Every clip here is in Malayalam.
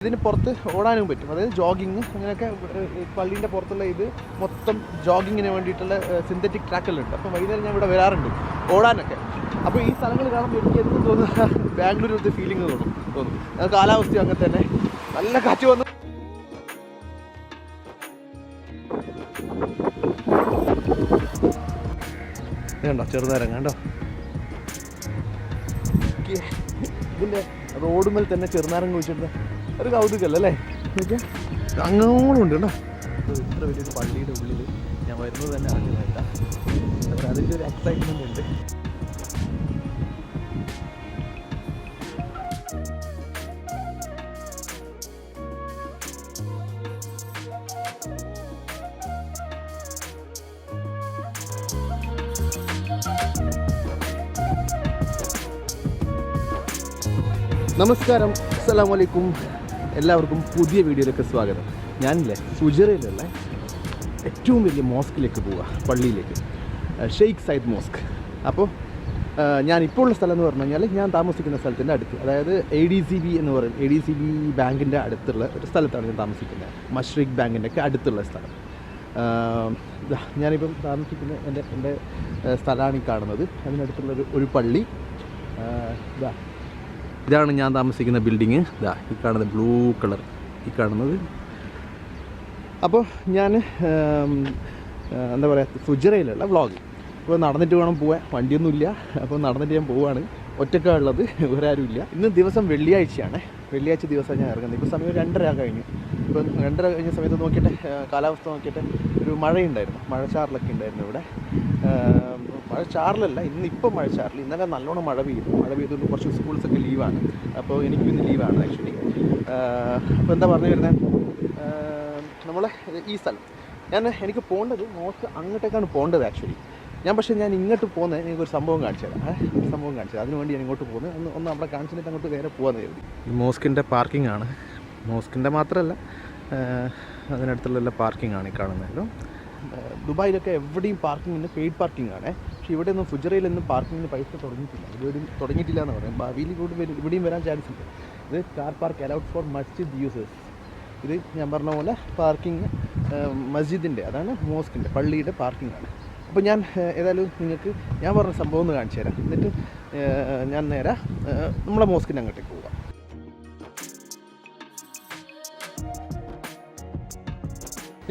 ഇതിന് പുറത്ത് ഓടാനും പറ്റും. അതായത് ജോഗിങ് അങ്ങനെയൊക്കെ പള്ളീന്റെ പുറത്തുള്ള ഇത് മൊത്തം ജോഗിങ്ങിന് വേണ്ടിയിട്ടുള്ള സിന്തറ്റിക് ട്രാക്കെല്ലാം ഉണ്ട്. അപ്പോൾ വൈകുന്നേരം ഞാൻ ഇവിടെ വരാറുണ്ട് ഓടാനൊക്കെ. അപ്പോൾ ഈ സ്ഥലങ്ങൾ കാണുമ്പോൾ എനിക്ക് എന്ത് തോന്നുന്നു? ഒരു ഫീലിംഗ് തോന്നും തോന്നും. അത് കാലാവസ്ഥയും അങ്ങനെ തന്നെ. നല്ല കാറ്റ് വന്നു. കണ്ടോ? ചെറുനേരം കണ്ടോ? ഇതിന്റെ റോഡുമേൽ തന്നെ ചെറുനാരം കുഴിച്ചിട്ട് ഒരു കൗതുകല്ല? അങ്ങോട്ടും ഉണ്ട് കേട്ടോ ഇത്ര വലിയൊരു പള്ളിയുടെ ഉള്ളിൽ ഞാൻ വരുന്നത് തന്നെ അപ്പോൾ അതിന്റെ ഒരു എക്സൈറ്റ്മെന്റ് ഉണ്ട്. നമസ്കാരം. അസ്സാം വലൈക്കും എല്ലാവർക്കും പുതിയ വീഡിയോയിലേക്ക് സ്വാഗതം. ഞാനില്ലേ സുജറയിലുള്ള ഏറ്റവും വലിയ മോസ്കിലേക്ക് പോവുക പള്ളിയിലേക്ക്. Sheikh Zayed mosque. അപ്പോൾ ഞാൻ ഇപ്പോൾ ഉള്ള സ്ഥലം എന്ന് പറഞ്ഞു കഴിഞ്ഞാൽ ഞാൻ താമസിക്കുന്ന സ്ഥലത്തിന്റെ അടുത്ത് അതായത് എ ഡി സി ബി എന്ന് പറയും. എ ഡി സി ബി ബാങ്കിന്റെ അടുത്തുള്ള ഒരു സ്ഥലത്താണ് ഞാൻ താമസിക്കുന്നത്. മഷ്രീഖ് ബാങ്കിന്റെ ഒക്കെ അടുത്തുള്ള സ്ഥലം. ഞാനിപ്പം താമസിക്കുന്ന എന്റെ എന്റെ സ്ഥലമാണ് ഈ കാണുന്നത്. അതിനടുത്തുള്ള ഒരു പള്ളി. ഇതാണ് ഞാൻ താമസിക്കുന്ന ബിൽഡിങ് ഇതാ ഈ കാണുന്നത് ബ്ലൂ കളർ ഈ കാണുന്നത്. അപ്പോൾ ഞാൻ എന്താ പറയുക സുജറയിലുള്ള വ്ളോഗ് അപ്പോൾ നടന്നിട്ട് വേണം പോവാൻ. വണ്ടിയൊന്നുമില്ല. അപ്പോൾ നടന്നിട്ട് ഞാൻ പോവാണ്. ഒറ്റക്കാളുള്ളത് വേറെ ആരുമില്ല ഇന്ന് ദിവസം വെള്ളിയാഴ്ചയാണ്. വെള്ളിയാഴ്ച ദിവസം ഞാൻ ഇറങ്ങുന്നത്. ഇപ്പോൾ സമയം രണ്ടര കഴിഞ്ഞു. ഇപ്പം രണ്ടര കഴിഞ്ഞ സമയത്ത് നോക്കിയിട്ട് കാലാവസ്ഥ നോക്കിയിട്ട് ഒരു മഴയുണ്ടായിരുന്നു. മഴച്ചാറിലൊക്കെ ഉണ്ടായിരുന്നു ഇവിടെ. മഴ ചാറിലല്ല ഇന്ന് ഇപ്പം മഴ ചാറിൽ ഇന്നലെ നല്ലോണം മഴ പെയ്തു. മഴ പെയ്തുകൊണ്ട് കുറച്ച് സ്കൂൾസൊക്കെ ലീവാണ്. അപ്പോൾ എനിക്കും ഇന്ന് ലീവാണ് ആക്ച്വലി. അപ്പോൾ എന്താ പറഞ്ഞു വരുന്നത് നമ്മളെ ഈ സ്ഥലം. ഞാൻ എനിക്ക് പോകേണ്ടത് മോസ്റ്റ് അങ്ങോട്ടേക്കാണ് പോകേണ്ടത് ആക്ച്വലി. ഞാൻ പക്ഷേ ഞാൻ ഇങ്ങോട്ട് പോകുന്നത് എനിക്ക് ഒരു സംഭവം കാണിച്ചു തരാം. ഒരു സംഭവം കാണിച്ചു തരാം. അതിനുവേണ്ടി ഞാൻ ഇങ്ങോട്ട് പോകുന്നത് ഒന്ന് ഒന്ന് അവിടെ കാണിച്ചിട്ട് അങ്ങോട്ട് നേരെ പോകാമെന്ന് കരുതി. ഈ മോസ്കിന്റെ പാർക്കിംഗ് ആണ് മോസ്കിന്റെ മാത്രമല്ല അതിനടുത്തുള്ള പാർക്കിംഗ് ആണ് ഈ കാണുന്നതിലും ദുബായിലൊക്കെ എവിടെയും പാർക്കിങ്ങിന് പെയ്ഡ് പാർക്കിംഗ് ആണ് പക്ഷേ ഇവിടെ ഒന്നും ഫുജറയിലൊന്നും പാർക്കിങ്ങിന് പൈസ തുടങ്ങിയിട്ടില്ല. ഇവിടെയും തുടങ്ങിയിട്ടില്ല എന്ന് പറയാം ഭാവിയിൽ ഇവിടെ വരും ഇവിടെയും വരാൻ ചാൻസ് ഉണ്ട്. ഇത് car park allowed for masjid users ഇത് ഞാൻ പറഞ്ഞ പോലെ പാർക്കിംഗ് മസ്ജിദിന്റെ അതാണ് മോസ്കിന്റെ പള്ളിയുടെ പാർക്കിംഗ് ആണ്. അപ്പോൾ ഞാൻ ഏതായാലും നിങ്ങൾക്ക് ഞാൻ പറഞ്ഞ സംഭവം ഒന്ന് കാണിച്ചു തരാം. എന്നിട്ട് ഞാൻ നേരെ നമ്മളെ മോസ്കിന്റെ അങ്ങോട്ടേക്ക് പോവാം.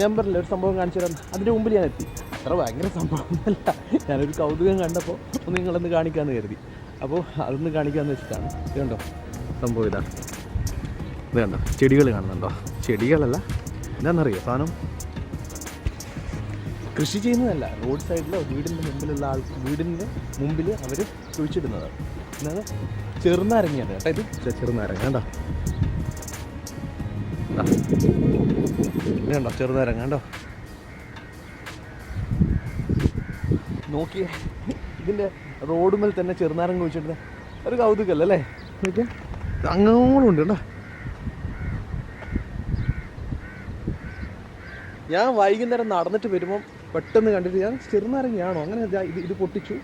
ഞാൻ പറഞ്ഞില്ല ഒരു സംഭവം കാണിച്ചു തരാം. അതിന്റെ മുമ്പിൽ ഞാൻ എത്തി. അത്ര ഭയങ്കര സംഭവമൊന്നുമല്ല. ഞാനൊരു കൗതുകം കണ്ടപ്പോൾ ഒന്ന് നിങ്ങളൊന്ന് കാണിക്കാമെന്ന് കരുതി. അപ്പോൾ അതൊന്ന് കാണിക്കാമെന്ന് വെച്ചിട്ടാണ്. ഇത് കണ്ടോ? സംഭവം ഇതാണ് ഇത് കണ്ടോ? ചെടികൾ കാണുന്നുണ്ടോ? ചെടികളല്ല. എന്താണെന്നറിയോ സാധനം? കൃഷി ചെയ്യുന്നതല്ല. റോഡ് സൈഡിലോ വീടിന്റെ മുമ്പിലുള്ള ആൾ വീടിന്റെ മുമ്പിൽ അവർ കുഴിച്ചിടുന്നത്. എന്നാൽ ചെറുനാരങ്ങയാണ് കേട്ടോ ഇത്. ചെറുനാരങ്ങ. കണ്ടോ? കണ്ടോ? ചെറുനാരങ്ങ. കണ്ടോ? നോക്കിയേ. ഇതിന്റെ റോഡുമേൽ തന്നെ ചെറുനാരങ്ങ കുഴിച്ചിട്ട് ഒരു കൗതുകല്ല അല്ലേ? നോക്കിയേ അങ്ങോളം ഉണ്ട് കേട്ടോ. ഞാൻ വൈകുന്നേരം നടന്നിട്ട് വരുമ്പം പെട്ടെന്ന് കണ്ടിട്ട് ഞാൻ ചെറുനാരങ്ങയാണോ? അങ്ങനെ ഇത് ഇത് പൊട്ടിച്ചു.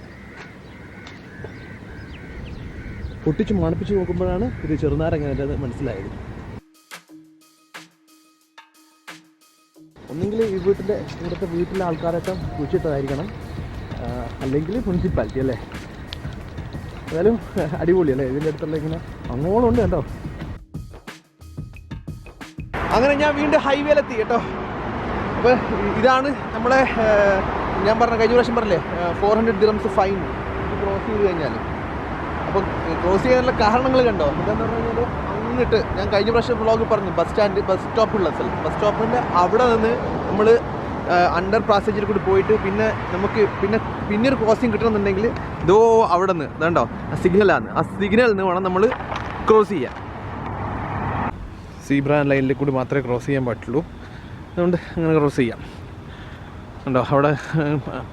പൊട്ടിച്ച് മണപ്പിച്ച് നോക്കുമ്പോഴാണ് ഇത് ചെറുനാരങ്ങ എന്റെ മനസ്സിലായത്. ഒന്നെങ്കിൽ ഈ വീട്ടിന്റെ ഇവിടുത്തെ വീട്ടിലെ ആൾക്കാരൊക്കെ കുഴിച്ചിട്ടതായിരിക്കണം. അല്ലെങ്കിൽ മുനിസിപ്പാലിറ്റി അല്ലേ? ഏതായാലും അടിപൊളി അല്ലേ? ഇതിന്റെ അടുത്തുള്ള ഇങ്ങനെ അങ്ങോളം ഉണ്ട് കേട്ടോ. അങ്ങനെ ഞാൻ വീണ്ടും ഹൈവേയിലെത്തി കേട്ടോ. അപ്പോൾ ഇതാണ് നമ്മളെ ഞാൻ പറഞ്ഞ കഴിഞ്ഞ പ്രാവശ്യം പറഞ്ഞില്ലേ four hundred dirhams fine cross ചെയ്ത് കഴിഞ്ഞാൽ അപ്പോൾ ക്രോസ് ചെയ്യാനുള്ള കാരണങ്ങൾ കണ്ടോ? എന്താന്ന് പറഞ്ഞു കഴിഞ്ഞാൽ അങ്ങോട്ട് ഞാൻ കഴിഞ്ഞ പ്രാവശ്യം വ്ളോഗ് പറഞ്ഞു ബസ് സ്റ്റാൻഡ് ബസ് സ്റ്റോപ്പുള്ള സ്ഥലം. ബസ് സ്റ്റോപ്പിന്റെ അവിടെ നിന്ന് നമ്മൾ അണ്ടർ പാസേജിൽ കൂടി പോയിട്ട് പിന്നെ നമുക്ക് പിന്നെ പിന്നെ ഒരു ക്രോസിങ് കിട്ടണമെന്നുണ്ടെങ്കിൽ ഇതോ അവിടെ നിന്ന് ഇതുണ്ടോ? ആ സിഗ്നലാണ് ആ സിഗ്നലിൽ നിന്ന് വേണം നമ്മൾ ക്രോസ് ചെയ്യാൻ. സീബ്ര ലൈനിൽ കൂടി മാത്രമേ ക്രോസ് ചെയ്യാൻ പറ്റുള്ളൂ. അതുകൊണ്ട് അങ്ങനെ ക്രോസ് ചെയ്യാം. ഉണ്ടോ അവിടെ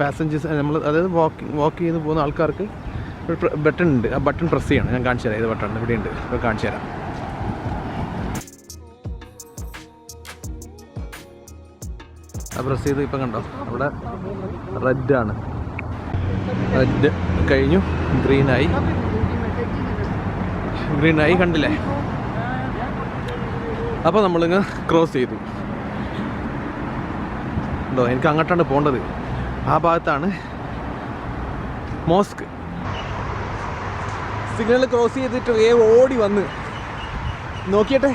പാസഞ്ചേഴ്സ് നമ്മൾ അതായത് വാക്കിംഗ് വാക്ക് ചെയ്ത് പോകുന്ന ആൾക്കാർക്ക് ഒരു ബട്ടൺ ഉണ്ട്. ആ ബട്ടൺ പ്രസ് ചെയ്യണം. ഞാൻ കാണിച്ചു തരാം ഏത് ബട്ടൺ ഇവിടെ ഉണ്ട് ഇപ്പോൾ കാണിച്ചു തരാം പ്രസ് ചെയ്ത് ഇപ്പം കണ്ടോ? അവിടെ റെഡാണ്. റെഡ് കഴിഞ്ഞു. ഗ്രീനായി. ഗ്രീനായി കണ്ടില്ലേ? അപ്പോൾ നമ്മളിങ്ങ് ക്രോസ് ചെയ്തു. ഉണ്ടോ എനിക്ക് അങ്ങോട്ടാണ് പോകേണ്ടത് ആ ഭാഗത്താണ് മോസ്ക്. സിഗ്നൽ ക്രോസ് ചെയ്തിട്ട് വേ ഓടി വന്ന്. നോക്കിയട്ടെ?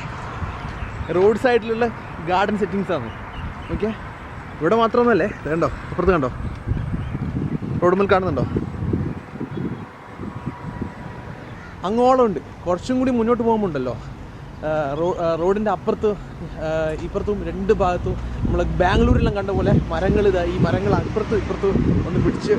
റോഡ് സൈഡിലുള്ള ഗാർഡൻ സെറ്റിങ്സാണ് ഓക്കെ ഇവിടെ മാത്രമൊന്നുമല്ലേ? കണ്ടോ? അപ്പുറത്ത് കണ്ടോ? റോഡ് മേൽ കാണുന്നുണ്ടോ? അങ്ങോളം ഉണ്ട്. കുറച്ചും കൂടി മുന്നോട്ട് റോ റോഡിന്റെ അപ്പുറത്ത് ഇപ്പുറത്തും രണ്ട് ഭാഗത്തും നമ്മൾ ബാംഗ്ലൂരിലെല്ലാം കണ്ട പോലെ മരങ്ങൾ ഇതാ ഈ മരങ്ങൾ അപ്പുറത്തും ഇപ്പുറത്തും ഒന്ന് പിടിച്ച്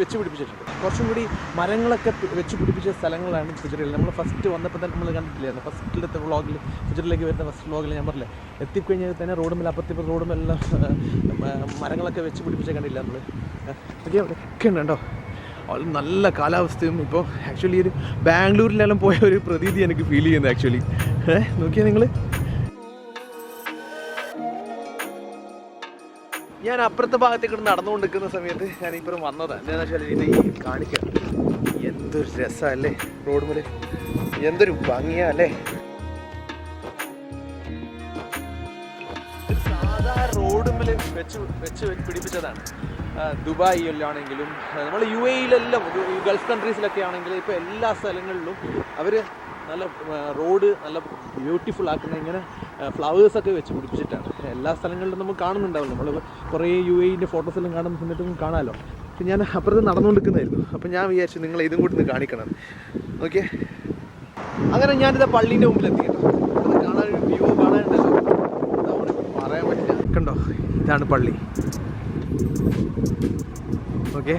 വെച്ച് പിടിപ്പിച്ചിട്ടുണ്ട്. കുറച്ചും കൂടി മരങ്ങളൊക്കെ വെച്ച് പിടിപ്പിച്ച സ്ഥലങ്ങളാണ് ഫുജറിയിൽ. നമ്മൾ ഫസ്റ്റ് വന്നപ്പോൾ തന്നെ നമ്മൾ കണ്ടിട്ടില്ലായിരുന്നു. ഫസ്റ്റിലത്തെ വ്ളോഗിൽ ഫുജറിലേക്ക് വരുന്ന ഫസ്റ്റ് വ്ളോഗിൽ ഞാൻ പറഞ്ഞില്ലേ എത്തിക്കഴിഞ്ഞാൽ തന്നെ റോഡ് മേലെ അപ്പുറത്ത് ഇപ്പുറത്ത് റോഡ് മേലെല്ലാം മരങ്ങളൊക്കെ വെച്ച് പിടിപ്പിച്ച കണ്ടില്ല നമ്മൾ ഓക്കെ ഒക്കെ ഉണ്ട്? കേട്ടോ നല്ല കാലാവസ്ഥയും ഇപ്പോൾ ആക്ച്വലി ഒരു ബാംഗ്ലൂരിലെല്ലാം പോയ ഒരു പ്രതീതി എനിക്ക് ഫീൽ ചെയ്യുന്നത് ആക്ച്വലി നോക്കിയാൽ നിങ്ങൾ ഞാൻ അപ്പുറത്തെ ഭാഗത്തേക്ക് നടന്നുകൊണ്ടിരിക്കുന്ന സമയത്ത് ഞാൻ ഇപ്പം വന്നതാണ് എന്താണെന്ന് വെച്ചാൽ ഇത് ഈ കാണിക്കാം. എന്തൊരു രസമല്ലേ റോഡ് മുതൽ എന്തൊരു ഭംഗിയാ അല്ലേ? സാധാ റോഡ് മുതൽ വെച്ച് വെച്ച് പിടിപ്പിച്ചതാണ്. ദുബായിലാണെങ്കിലും നമ്മൾ യു എയിലെല്ലാം ഗൾഫ് കൺട്രീസിലൊക്കെ ആണെങ്കിലും ഇപ്പോൾ എല്ലാ സ്ഥലങ്ങളിലും അവർ നല്ല റോഡ് നല്ല ബ്യൂട്ടിഫുൾ ആക്കുന്ന ഇങ്ങനെ ഫ്ലവേഴ്സൊക്കെ വെച്ച് പിടിപ്പിച്ചിട്ടാണ്. എല്ലാ സ്ഥലങ്ങളിലും നമ്മൾ കാണുന്നുണ്ടാവില്ല. നമ്മൾ കുറേ യു എയിന്റെ ഫോട്ടോസ് എല്ലാം കാണുന്ന സമയത്തും കാണാമല്ലോ അപ്പം ഞാൻ അപ്പുറത്ത് നടന്നുകൊണ്ടിരിക്കുന്നതായിരുന്നു. അപ്പം ഞാൻ വിചാരിച്ചു നിങ്ങൾ ഇതും കൂടി ഒന്ന് കാണിക്കണം. ഓക്കെ? അങ്ങനെ ഞാനിത് പള്ളീന്റെ മുമ്പിലെത്തി കേട്ടോ. കാണാൻ വ്യൂ കാണാനുണ്ടല്ലോ. പറയാൻ പറ്റില്ല. കണ്ടോ? ഇതാണ് പള്ളി. ഓക്കെ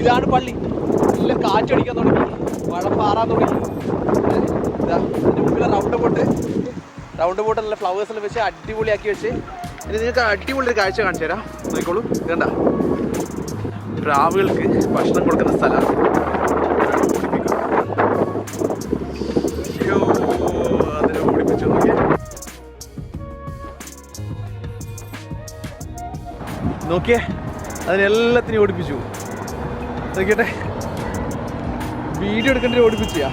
ഇതാണ് പള്ളി. എല്ലാം കാറ്റടിക്കാൻ തുടങ്ങി. മഴ പാറാൻ തുടങ്ങി. ഇതാ ഇതിന്റെ മുമ്പിലെ റൗണ്ട് ബോട്ട് റൗണ്ട് ബോട്ട് നല്ല ഫ്ലവേഴ്സ് എല്ലാം വെച്ച് അടിപൊളിയാക്കി വെച്ച്. ഇനി നിങ്ങൾക്ക് അടിപൊളി ഒരു കാഴ്ച കാണിച്ചു തരാം. നോക്കിക്കോളൂ. ഇതണ്ട പ്രാവുകൾക്ക് ഭക്ഷണം കൊടുക്കുന്ന സ്ഥലമാണ് നോക്കിയേ അതിനെല്ലാത്തിനെയും ഓടിപ്പിച്ചു. നോക്കിയട്ടെ വീഡിയോ എടുക്കേണ്ടി ഓടിപ്പിച്ചാ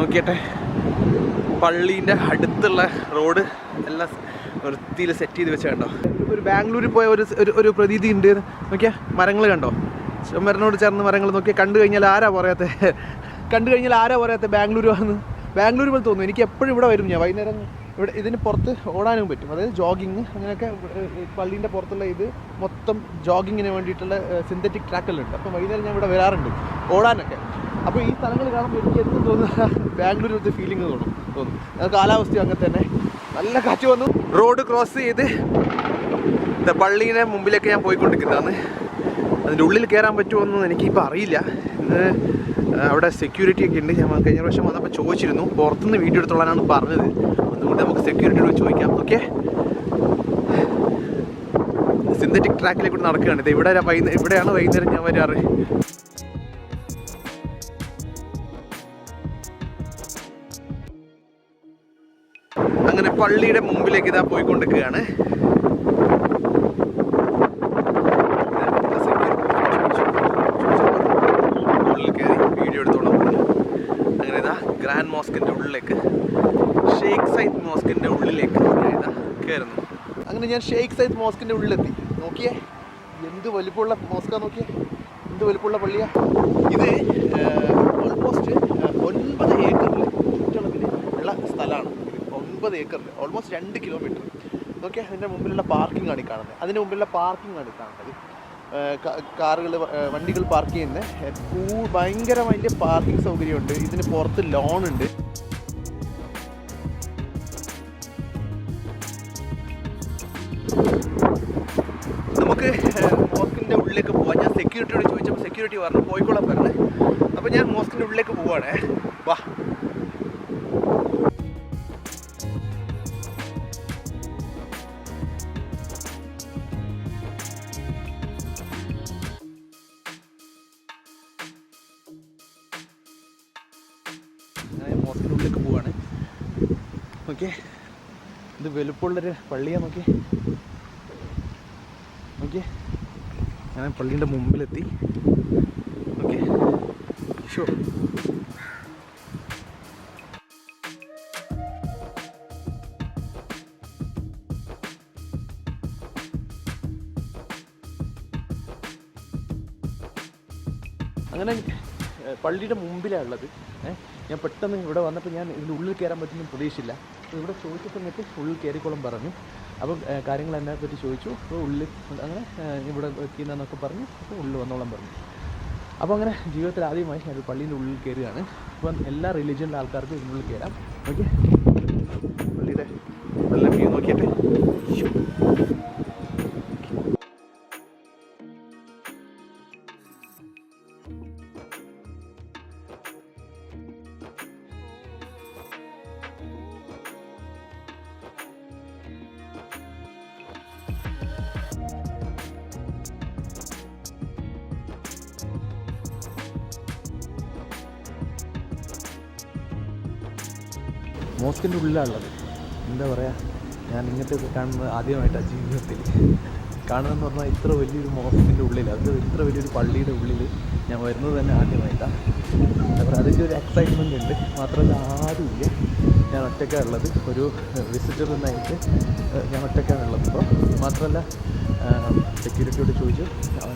നോക്കിയട്ടെ പള്ളീന്റെ അടുത്തുള്ള റോഡ് എല്ലാം വൃത്തിയിൽ സെറ്റ് ചെയ്ത് വെച്ചാൽ കണ്ടോ? ഒരു ബാംഗ്ലൂരിൽ പോയ ഒരു ഒരു പ്രതീതി ഉണ്ട്. നോക്കിയാ മരങ്ങൾ കണ്ടോ? ചുമരനോട് ചേർന്ന് മരങ്ങൾ. നോക്കിയാൽ കണ്ടു കഴിഞ്ഞാൽ ആരാ പറയാത്ത? കണ്ടു കഴിഞ്ഞാൽ ആരാ പറയാത്ത? ബാംഗ്ലൂർ വന്ന് ബാംഗ്ലൂർ പോലെ തോന്നുന്നു. എനിക്ക് എപ്പോഴും ഇവിടെ വരും ഞാൻ. വൈകുന്നേരം ഇവിടെ ഇതിന് പുറത്ത് ഓടാനും പറ്റും. അതായത് ജോഗിങ് അങ്ങനെയൊക്കെ പള്ളീന്റെ പുറത്തുള്ള ഇത് മൊത്തം ജോഗിങ്ങിന് വേണ്ടിയിട്ടുള്ള സിന്തറ്റിക് ട്രാക്കെല്ലാം അപ്പോൾ വൈകുന്നേരം ഞാൻ ഇവിടെ വരാറുണ്ട് ഓടാനൊക്കെ. അപ്പോൾ ഈ സ്ഥലങ്ങൾ കാണുമ്പോൾ എനിക്ക് എന്ത് തോന്നുന്നു ബാംഗ്ലൂരിലത്തെ ഫീലിംഗ് തോന്നും തോന്നും. അത് കാലാവസ്ഥയും അങ്ങനെ തന്നെ. നല്ല കാറ്റ് വന്നു. റോഡ് ക്രോസ് ചെയ്ത് പള്ളീനെ മുമ്പിലേക്ക് ഞാൻ പോയിക്കൊണ്ടിരിക്കുന്നതാണ്. അതിന്റെ ഉള്ളിൽ കയറാൻ പറ്റുമോ എന്നൊന്നും എനിക്കിപ്പോൾ അറിയില്ല. അവിടെ സെക്യൂരിറ്റി ഒക്കെ ഉണ്ട്. ഞാൻ കഴിഞ്ഞ പ്രാവശ്യം വന്നപ്പോൾ ചോദിച്ചിരുന്നു. പുറത്തുനിന്ന് വീഡിയോ എടുത്തോളാനാണ് പറഞ്ഞത്. അതുകൊണ്ട് നമുക്ക് സെക്യൂരിറ്റിയോട് ചോദിക്കാം. ഓക്കെ സിന്തറ്റിക് ട്രാക്കിലേക്ക് കൂടെ നടക്കുകയാണ്. ഇത് ഇവിടെ ഇവിടെയാണ് വൈകുന്നേരം ഞാൻ വരാറ്. അങ്ങനെ പള്ളിയുടെ മുമ്പിലേക്ക് ഇതാ പോയിക്കൊണ്ടിരിക്കുകയാണ് ഉള്ളിൽ കയറി വീഡിയോ എടുത്തോളാം പറഞ്ഞു അങ്ങനെ ഇതാ ഗ്രാൻഡ് മോസ്കിന്റെ ഉള്ളിലേക്ക് ഷെയ്ഖ് സയ്യിദ് മോസ്കിന്റെ ഉള്ളിലേക്ക് കയറുന്നു അങ്ങനെ ഞാൻ ഷെയ്ഖ് സയ്യിദ് മോസ്കിന്റെ ഉള്ളിലെത്തി. നോക്കിയേ എന്ത് വലിപ്പമുള്ള മോസ്കാ നോക്കിയേ? എന്ത് വലിപ്പമുള്ള പള്ളിയാ? ഇത് ഓൾമോസ്റ്റ് ഒൻപത് ഏക്കറിൽ ചുറ്റളവിൽ ഉള്ള സ്ഥലമാണ്. ഒൻപത് ഏക്കറിൽ ഓൾമോസ്റ്റ് രണ്ട് കിലോമീറ്റർ നോക്കിയ അതിന്റെ മുമ്പിലുള്ള പാർക്കിംഗ് ആണ് ഈ കാണുന്നത്. അതിന്റെ മുമ്പിലുള്ള പാർക്കിംഗ് ആണ് കാണുന്നത്. കാറുകൾ വണ്ടികൾ പാർക്ക് ചെയ്യുന്ന കൂ- ഭയങ്കരമായിട്ട് പാർക്കിംഗ് സൗകര്യമുണ്ട്. ഇതിന് പുറത്ത് ലോൺ ഉണ്ട്. സെക്യൂരിറ്റി പറഞ്ഞു പോയിക്കോളാൻ പറഞ്ഞു. അപ്പോൾ ഞാൻ മോസ്കിന്റെ ഉള്ളിലേക്ക് പോവാണ്. വാ. ഞാൻ മോസ്കിന്റെ പോവാണ്. ഓക്കെ ഇത് വലുപ്പമുള്ളൊരു പള്ളിയാ നോക്കി നോക്കി ഞാൻ പള്ളീന്റെ മുമ്പിലെത്തി. ഷോ അങ്ങനെ പള്ളിയുടെ മുമ്പിലാണ് ഉള്ളത് ഞാൻ പെട്ടെന്ന് ഇവിടെ വന്നപ്പോൾ ഞാൻ ഇതിന്റെ ഉള്ളിൽ കയറാൻ പറ്റുന്ന പ്രതീക്ഷയില്ല. ഇവിടെ ചോദിച്ച സമയത്ത് ഉള്ളിൽ കയറിക്കോളം പറഞ്ഞു. അപ്പം കാര്യങ്ങൾ എന്നെ പറ്റി ചോദിച്ചു. അപ്പോൾ ഉള്ളിൽ അങ്ങനെ ഇവിടെ എത്തിയെന്നൊക്കെ പറഞ്ഞു. അപ്പോൾ ഉള്ളിൽ വന്നോളം പറഞ്ഞു. അപ്പോൾ അങ്ങനെ ജീവിതത്തിൽ ആദ്യമായി ഞാൻ ഒരു പള്ളീന്റെ ഉള്ളിൽ കയറുകയാണ്. അപ്പം എല്ലാ റിലീജിയനിലെ ആൾക്കാർക്കും ഇതിനുള്ളിൽ കയറാം. ഓക്കെ മോസ്കിന്റെ ഉള്ളിലാണുള്ളത്. എന്താ പറയുക ഞാൻ ഇങ്ങനത്തെ കാണുന്നത് ആദ്യമായിട്ടാണ് ജീവിതത്തിൽ. കാണുന്നതെന്ന് പറഞ്ഞാൽ ഇത്ര വലിയൊരു മോസ്കിന്റെ ഉള്ളിൽ അത് ഇത്ര വലിയൊരു പള്ളിയുടെ ഉള്ളിൽ ഞാൻ വരുന്നത് തന്നെ ആദ്യമായിട്ടാണ് എന്താ പറയുക അതിന്റെ ഒരു എക്സൈറ്റ്മെന്റ് ഉണ്ട്. മാത്രമല്ല ആരുമില്ല. ഞാൻ ഒറ്റയ്ക്കാണ് ഉള്ളത് ഒരു വിസിറ്റർ എന്നായിട്ട് ഞാൻ ഒറ്റയ്ക്കാണ് ഉള്ളത് ഇപ്പോൾ മാത്രമല്ല സെക്യൂരിറ്റിയോട് ചോദിച്ചു. അവർ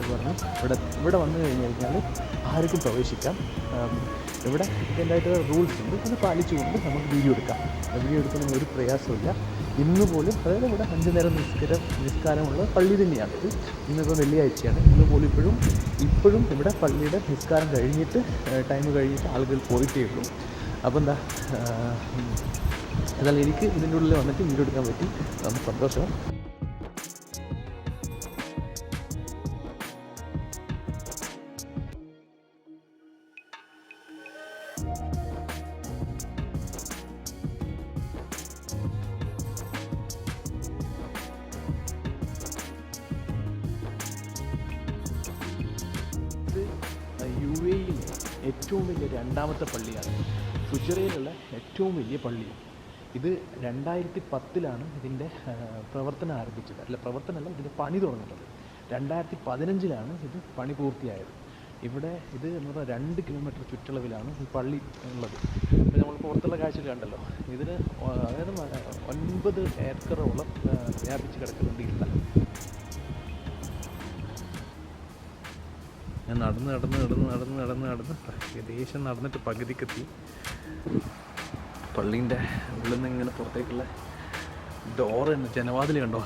ഇവിടെ ഇവിടെ വന്നു കഴിഞ്ഞ് കഴിഞ്ഞാൽ ആർക്കും പ്രവേശിക്കാം. ഇവിടെ ഇതിന്റെതായിട്ട് റൂൾസ് ഉണ്ട്. അത് പാലിച്ചുകൊണ്ട് നമുക്ക് വീഡിയോ എടുക്കാം. വീഡിയോ എടുക്കുന്നതിന് ഒരു പ്രയാസമില്ല ഇന്ന് പോലും അതായത് ഇവിടെ അഞ്ച് നേരം നിസ്കാരം നിസ്കാരമുള്ള പള്ളി തന്നെയാണ് ഇത്. ഇന്നിപ്പോൾ വെള്ളിയാഴ്ചയാണ്. ഇന്ന് പോലും ഇപ്പോഴും ഇപ്പോഴും ഇവിടെ പള്ളിയുടെ നിസ്കാരം കഴിഞ്ഞിട്ട് ടൈം കഴിഞ്ഞിട്ട് ആളുകൾ പോയിട്ടേ ഉള്ളൂ. അപ്പോൾ എന്താ എന്നാൽ എനിക്ക് ഇതിന്റെ ഉള്ളിൽ വന്നിട്ട് വീഡിയോ എടുക്കാൻ പറ്റി. സന്തോഷം. ഏറ്റവും വലിയ രണ്ടാമത്തെ പള്ളിയാണ്. ഫുജറയിലുള്ള ഏറ്റവും വലിയ പള്ളി. ഇത് രണ്ടായിരത്തി പത്തിലാണ് ഇതിന്റെ പ്രവർത്തനം ആരംഭിച്ചത്. അല്ല പ്രവർത്തനമല്ല ഇതിന്റെ പണി തുടങ്ങുന്നത്. രണ്ടായിരത്തി പതിനഞ്ചിലാണ് ഇത് പണി പൂർത്തിയായത്. ഇവിടെ ഇത് എന്ന് പറഞ്ഞാൽ രണ്ട് കിലോമീറ്റർ ചുറ്റളവിലാണ് ഈ പള്ളി ഉള്ളത്. ഇപ്പോൾ നമ്മൾ പുറത്തുള്ള കാഴ്ചയിൽ കണ്ടല്ലോ. ഇതിന് അതായത് ഒൻപത് ഏക്കറോളം വ്യാപിച്ച് കിടക്കുന്നുണ്ട് ഈ സ്ഥലം. ഞാൻ നടന്ന് നടന്ന് നടന്ന് നടന്ന് നടന്ന് നടന്ന്. ഏകദേശം നടന്നിട്ട് പകുതിക്കെത്തി. പള്ളീന്റെ ഉള്ളിൽ നിന്ന് ഇങ്ങനെ പുറത്തേക്കുള്ള ഡോറ് ജനവാതിൽ കണ്ടോ?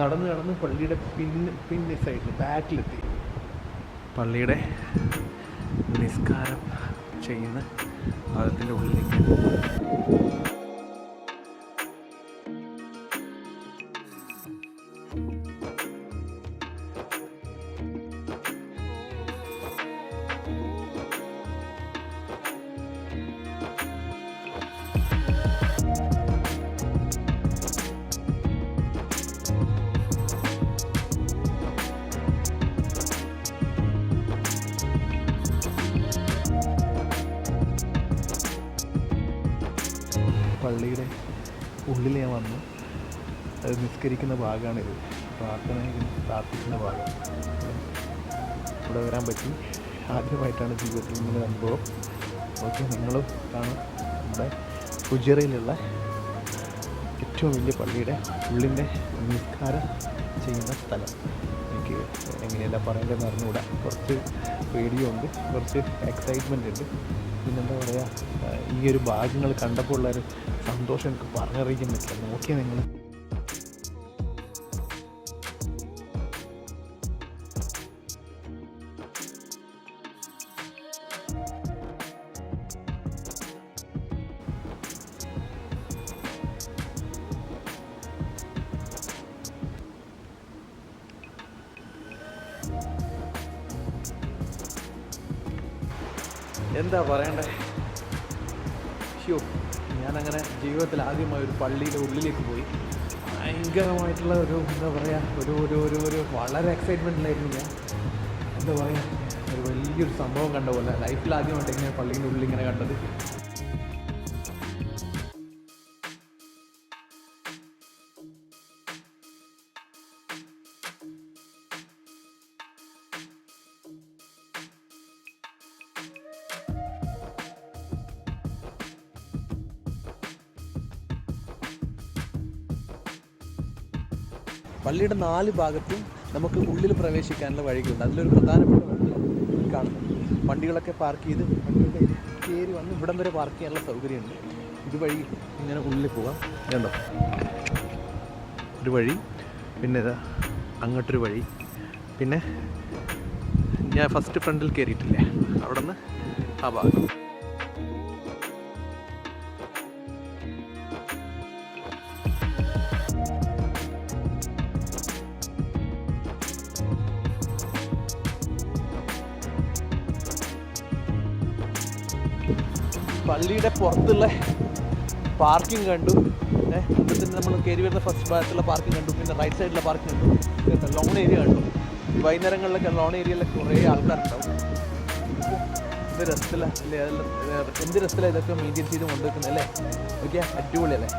നടന്ന് നടന്ന് പള്ളിയുടെ പിന്ന് പിന്നെ സൈഡിൽ ബാക്കിലെത്തി പള്ളിയുടെ നിസ്കാരം ചെയ്യുന്ന ഭാഗത്തിന്റെ ഉള്ളിലേക്ക്. നിസ്കരിക്കുന്ന ഭാഗമാണിത് പ്രാർത്ഥന പ്രാർത്ഥിക്കുന്ന ഭാഗം. ഇവിടെ വരാൻ പറ്റി. ആദ്യമായിട്ടാണ് ജീവിതത്തിൽ ഇങ്ങനെ അനുഭവം ഓക്കെ നിങ്ങളും കാണും. നമ്മുടെ കുജറയിലുള്ള ഏറ്റവും വലിയ പള്ളിയുടെ ഉള്ളിന്റെ നിസ്കാരം ചെയ്യുന്ന സ്ഥലം. എനിക്ക് എങ്ങനെയല്ല പറയേണ്ടതെന്ന് അറിഞ്ഞുകൂടാ. കുറച്ച് പേടിയുണ്ട് കുറച്ച് എക്സൈറ്റ്മെന്റ് ഉണ്ട്. പിന്നെന്താ പറയുക ഈ ഒരു ഭാഗങ്ങൾ കണ്ടപ്പോൾ ഉള്ളൊരു സന്തോഷം എനിക്ക് പറഞ്ഞറിയിക്കാൻ പറ്റില്ല. നോക്കിയാൽ നിങ്ങൾ എന്താ പറയണ്ടേ? ഷ്യോ ഞാനങ്ങനെ ജീവിതത്തിൽ ആദ്യമായി ഒരു പള്ളിയുടെ ഉള്ളിലേക്ക് പോയി. ഭയങ്കരമായിട്ടുള്ള ഒരു എന്താ പറയുക ഒരു ഒരു ഒരു ഒരു വളരെ എക്സൈറ്റ്മെന്റിലായിരുന്നു ഞാൻ. എന്താ പറയുക ഒരു വലിയൊരു സംഭവം കണ്ട പോലെ. ലൈഫിൽ ആദ്യമായിട്ട് ഇങ്ങനെ പള്ളിയുടെ ഉള്ളിൽ ഇങ്ങനെ കണ്ടത്. പള്ളിയുടെ നാല് ഭാഗത്തും നമുക്ക് ഉള്ളിൽ പ്രവേശിക്കാനുള്ള വഴികളുണ്ട്. അതിലൊരു പ്രധാനപ്പെട്ട വഴിയാണ് കാണുന്നത്. വണ്ടികളൊക്കെ പാർക്ക് ചെയ്ത് വണ്ടികളുടെ കയറി വന്ന് ഇവിടം വരെ പാർക്ക് ചെയ്യാനുള്ള സൗകര്യമുണ്ട്. ഇതുവഴി ഇങ്ങനെ ഉള്ളിൽ പോകാം കണ്ടോ? ഒരു വഴി പിന്നെ അങ്ങോട്ടൊരു വഴി. പിന്നെ ഞാൻ ഫസ്റ്റ് ഫ്രണ്ടിൽ കയറിയിട്ടില്ലേ? അവിടെ നിന്ന് ആ ഭാഗം. പള്ളിയുടെ പുറത്തുള്ള പാർക്കിംഗ് കണ്ടു. എന്നിട്ട് നമ്മൾ കയറി വരുന്ന ഫസ്റ്റ് ഭാഗത്തുള്ള പാർക്കിംഗ് കണ്ടു. പിന്നെ റൈറ്റ് സൈഡിലെ പാർക്കിംഗ് കണ്ടു. ലോൺ ഏരിയ കണ്ടു. വൈകുന്നേരങ്ങളിലൊക്കെ ലോൺ ഏരിയയിലൊക്കെ കുറേ ആൾക്കാരുണ്ടാവും. എന്ത് രസത്തില അല്ലേ? എന്ത് രസത്തിലാണ് ഇതൊക്കെ മെയിന്റെയിൻ ചെയ്ത് കൊണ്ടുവെക്കുന്നത് അല്ലേ? ഓക്കെ അടിപൊളിയല്ലേ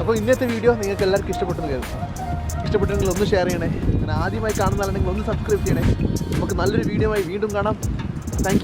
അപ്പോൾ ഇന്നത്തെ വീഡിയോ നിങ്ങൾക്ക് എല്ലാവർക്കും ഇഷ്ടപ്പെട്ടെന്ന് കരുതുന്നു. ഇഷ്ടപ്പെട്ടെങ്കിൽ ഒന്ന് ഷെയർ ചെയ്യണേ. അങ്ങനെ ആദ്യമായി കാണുന്നതാണെങ്കിൽ ഒന്ന് സബ്സ്ക്രൈബ് ചെയ്യണേ. നമുക്ക് നല്ലൊരു വീഡിയോ ആയി വീണ്ടും കാണാം. താങ്ക്